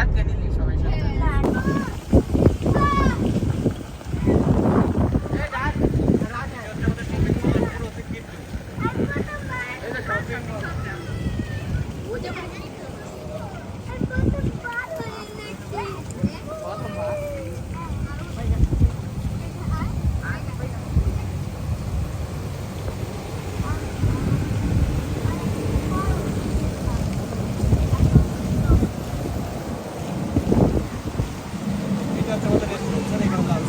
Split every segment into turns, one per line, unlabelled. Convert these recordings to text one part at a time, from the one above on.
আটকে দিলি সবাই সাথে
এটা হচ্ছে আমাদের রেস্টুরেন্ট স্যার এখানে লাঞ্চ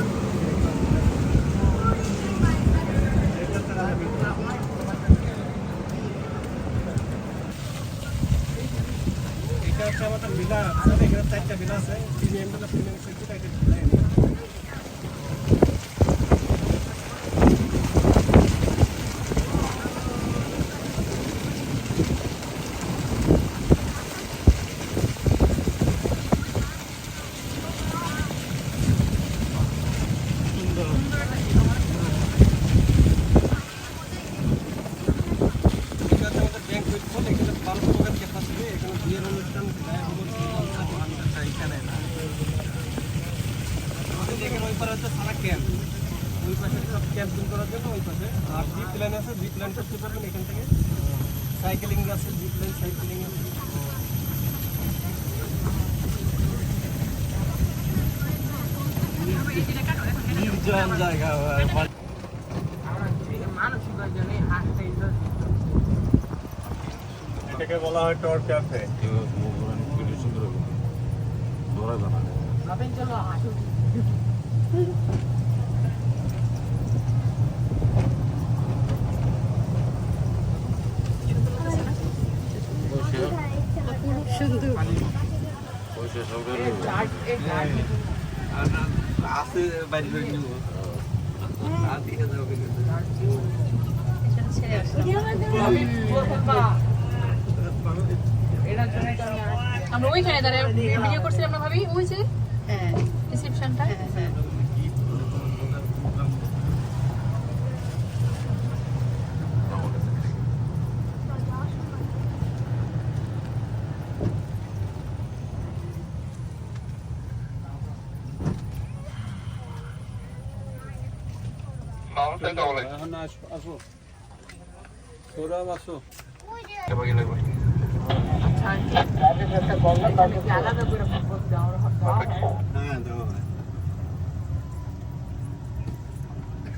এটা হচ্ছে আমাদের ভিলা স্যার এখানে চারটা ভিলা আছে প্রিমিয়াম ভিলা প্রিমিয়াম সিটি এটা সুন্দর এটা হচ্ছে আমাদের ব্যাংক হল এখানে বারো প্রকার ক্যাপাসিটি এখানে বিয়ের অনুষ্ঠান গায়ে হলুদ আচ্ছা এখানে না আমাদের এখানে ওই পারে হচ্ছে সারা ক্যাম্প ওই পাশে সব ক্যাম্পিং করার জন্য ওই পাশে। আর জি প্ল্যান আছে জি প্ল্যান করতে পারবেন এখান থেকে। সাইকেলিং আছে জি প্ল্যান সাইকেলিং আছে। নির্জন জায়গা এটাকে বলা হয় টর ক্যাফে
আপনি চলো
আছে বাইরে নিব আর দিকে
আসছি।
আমরা ওইখানে দাঁড়ায় ভিডিও করছিলাম না ভাবি ওই যে রিসেপশনটা
এখন আসো আসো সৌরভ আসো
আলাদা করে বলতে আমার
হ্যাঁ দেওয়া হয়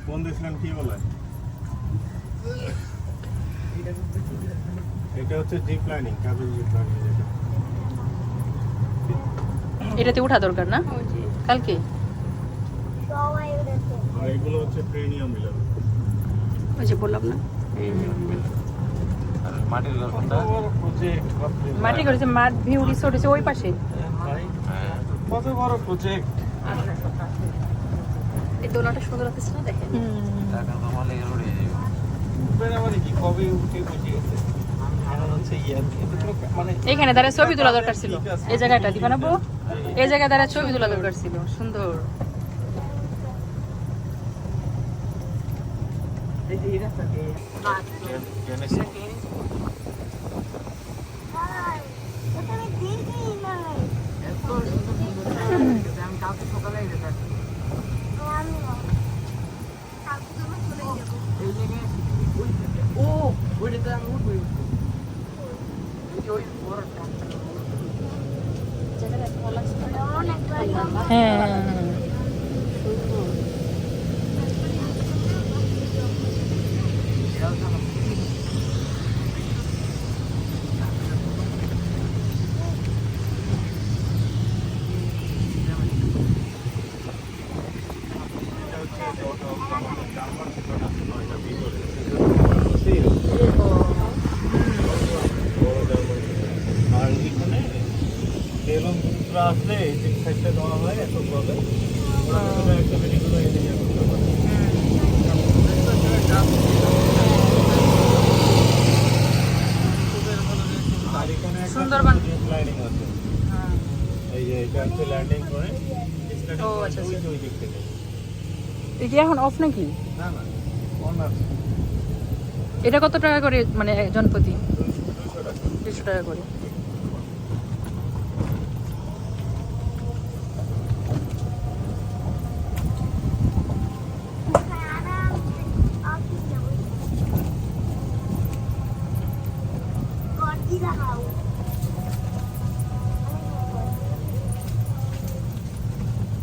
ফোন দিয়েছিলেন কি বলে? এটা হচ্ছে জি প্ল্যানিং কাজের
এটাতে ওঠা দরকার না? কালকে?
এগুলো হচ্ছে প্রিমিয়াম মিলার
ওই যে বললাম না?
মাটির ঘরটা
প্রজেক্ট
মাটি করেছে মাঠ ভিউ রিসোর্ট আছে ওই পাশে।
কত বড় প্রজেক্ট
এই দোলাটা সুন্দর আছে না দেখেন?
টাকা জমালে এর উড়ে যাবে
কি কবে উঠে বুঝে গেছে? এখন মানে
এইখানে দাঁড়ায় ছবি তোলা দরকার ছিল। এই জায়গাটা দিবা না বউ? এই জায়গায় দাঁড়ায় ছবি তোলা দরকার ছিল। সুন্দর
এই যে এটা থাকে এত সুন্দর সুন্দর জায়গা দেখেছি, আমি কালকে সকালে গেছি এই জায়গায় ওই ও ওইটাতে আমি উঠবই উঠবো এই যে ওই বড় ট্রাকটা।
হ্যাঁ
এটা এখন
অফ নাকি?
না
এটা কত টাকা করে মানে একজন প্রতি?
দুশো টাকা
করে।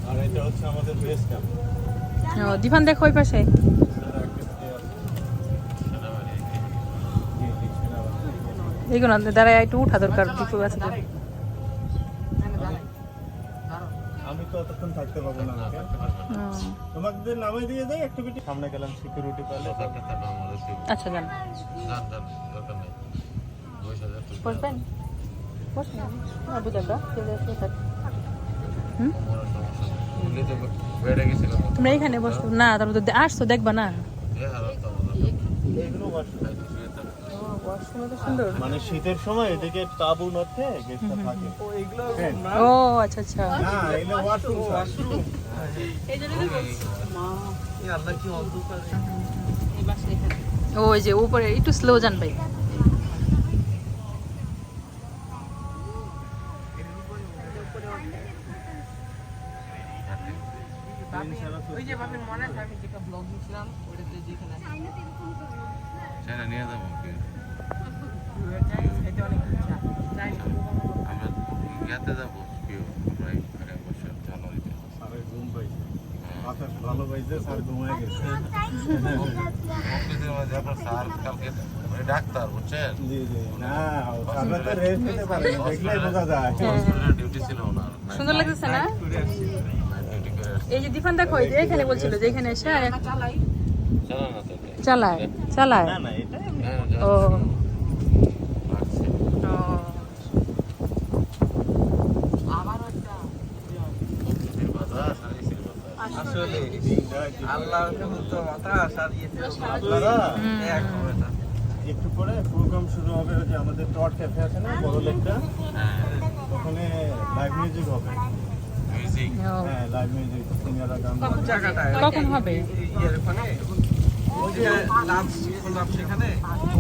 আর এটা হচ্ছে আমাদের বেস ক্যাম্প করে
দিফান দেখো ওই পাশে। এইগুলো দাঁড়ায় একটু উঠা দরকার দুটো আছে।
আমি তো অতক্ষণ থাকতে পারব না তোমাদের নামে দিয়ে দেয় অ্যাক্টিভিটি সামনে গেলাম সিকিউরিটি পেলে।
আচ্ছা যান। বসবেন? বসবেন? আবু দাদা চলে আসবে হুম? তোমরা এখানে বসো। না তারপর তো আসছো দেখবা না।
মানে শীতের সময় এদিকে তাবু হ্যাঁ।
ও আচ্ছা আচ্ছা। ওই যে উপরে একটু স্লো যান ভাই।
সেটা নিয়ে যাব। আমরা ইয়াতে আমরা জানুয়ারিতে
ঘুম পাইছে। ভালো পাইছে স্যার ঘুমায় গেছে।
স্যার কালকে মানে ডাক্তার বুঝছেন?
জি জি। না স্যাররা তো রেস্ট নিতে পারে না দেখলেই বোঝা যায়।
হসপিটালে ডিউটি ছিল
সুন্দর লাগতেছে না
নাইট ডিউটি করে আসছে
এই যে দীপান দেখো এই যে এখানে বলছিল যে এখানে এসে
চালাই
চালা না
চালায়। চালায়?
না না এটা
হ্যাঁ,
ও।
বাতাস।
আসলে আল্লাহর তো না
একটু পরে প্রোগ্রাম শুরু হবে ওই যে আমাদের টট ক্যাফে আছে না বড় লেকটা।
হ্যাঁ,
ওখানে লাইভ মিউজিক হবে।
মিউজিক
হ্যাঁ লাইভ মিউজিক সিঙ্গারা গান
জায়গাটায়
কখন হবে?
ইয়ের ওখানে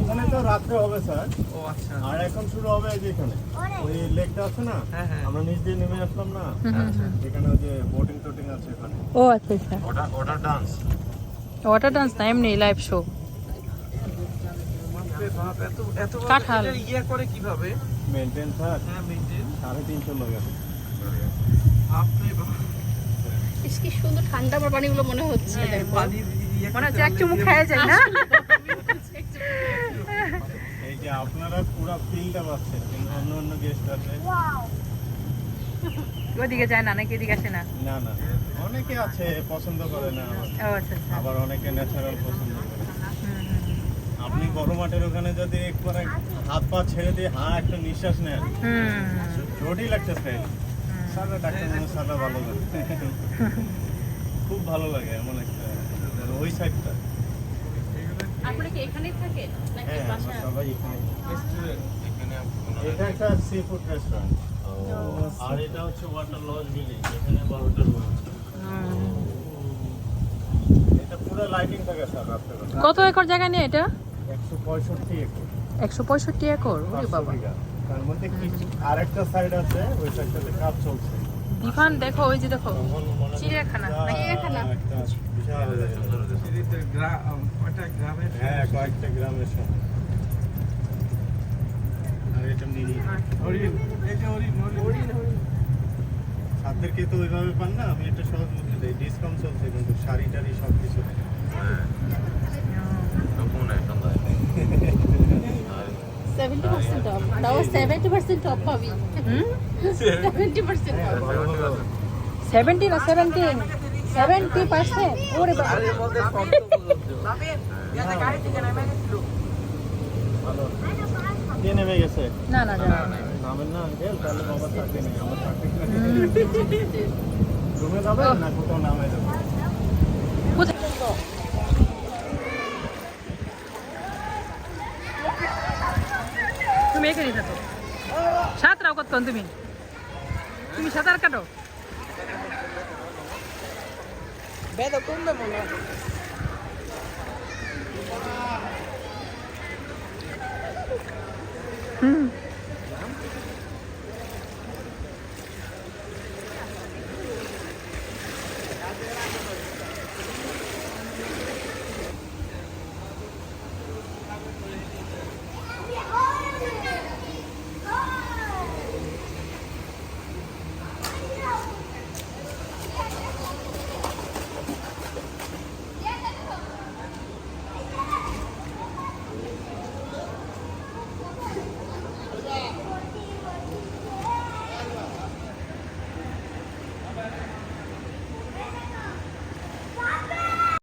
ওখানে তো রাত্রে হবে স্যার।
ও আচ্ছা।
আর এখন শুরু হবে এই যে এখানে ওই লেকটা আছে না?
হ্যাঁ, হ্যাঁ।
আমরা নিচ দিয়ে নেমে আসলাম না?
হুম।
এখানে ওই যে বোটিং টোটিং আছে এখানে।
ও আচ্ছা আচ্ছা।
ওটা ওটা ডান্স
ওয়াটার ডান্স না এমনি লাইভ শো কাঁঠাল।
ইয়ে করে কীভাবে?
Maintain sir.
হ্যাঁ মেইনটেইন
সাড়ে তিনশো লোক আছে।
ইস, কি সুন্দর ঠান্ডা পানিগুলো মনে হচ্ছে।
ইয়ে
মনে হচ্ছে এক চুমুক খাওয়া যায় না?
এই যে আপনারা পুরো ফিলটা পাচ্ছেন অন্য অন্য গেস্ট আছে
ওদিকে যায় না নাকি এদিকে আসে না?
না না। অনেকে আছে পছন্দ করে না আবার।
আচ্ছা আচ্ছা।
আবার অনেকে ন্যাচারাল পছন্দ করে। আপনি বড় মাঠের ওখানে যদি একবার হাত পা ছেড়ে দিয়ে হা একটা নিঃশ্বাস নেন। লাগছে স্টাইল সারা ডাক্তার মনে সারা ভালো লাগে খুব ভালো লাগে এমন একটা ওই সাইডটা
আপনারা কি এখানেই থাকেন? নাকি
হ্যাঁ সবাই এখানে।
এখানে
এটা একটা সি ফুড রেস্টুরেন্ট আর এটা হচ্ছে ওয়াটার লজ বিল্ডিং এখানে রুম এটা পুরো লাইটিং থাকে স্যার
কত একর জায়গা নিয়ে এটা?
একশো পঁয়ষট্টি একর।
একশো পঁয়ষট্টি একর? ওরে বাবা।
তার মধ্যে আরেকটা সাইড আছে ওই সাইডটাতে কাজ চলছে।
দেখো ওই যে দেখো
মনে হয়
চিড়িয়াখানা চিড়িয়াখানা
হ্যাঁ কয়েকটা গ্রামের ছাত্রকে তো ওইভাবে পান না আমি একটা সহজ বুদ্ধি দিই। ডিসকাউন্ট চলছে কিন্তু শাড়ি টাড়ি সব কিছু
হ্যাঁ। তখন এখন যায়
70% off. 70% off পাবি 70% off.
না ওরে বাবা।
আর
গাড়ি থেকে নেমে গেছিল।
ভালো কে নেমে গেছে?
না না জানা নেই।
না আঙ্কেল তাহলে বাবা থাকবে না আমার থাকবে রুমে যাবে না কোথাও নামে যাবে
কোথায়? তুমি এখানেই সাঁতরাও কতক্ষণ তুমি? তুমি সাঁতার কাটো? হুম।